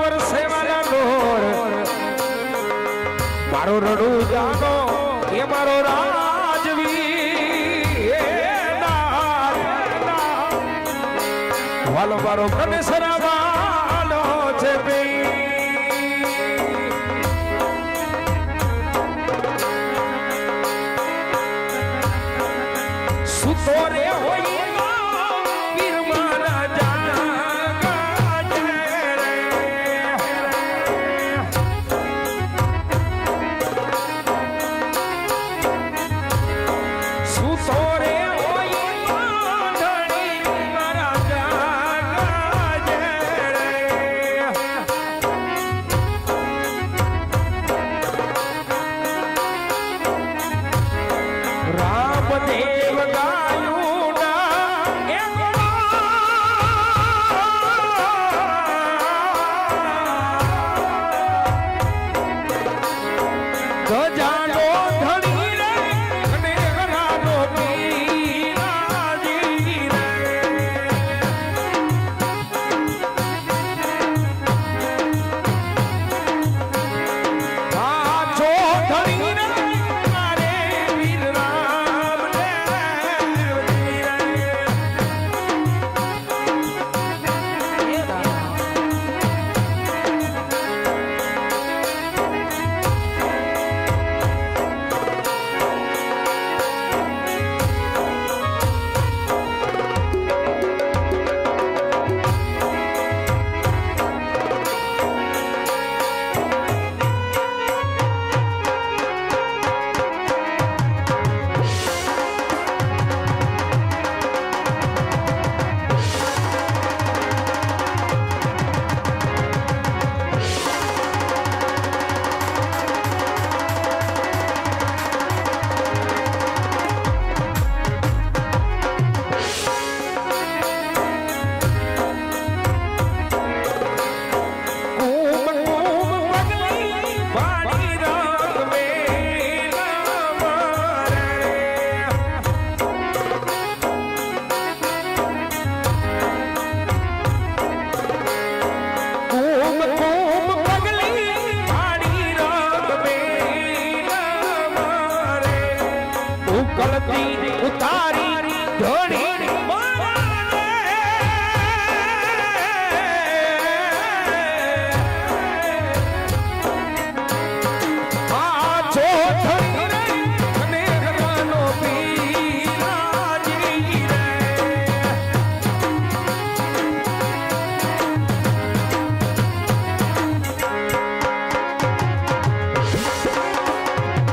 વરસેવાલા ઢોર મારો જાનો એ મારો રાજવી. વાલો મારો ગણેશ સુતો રે હોય. अपनी उतारी ढोड़ी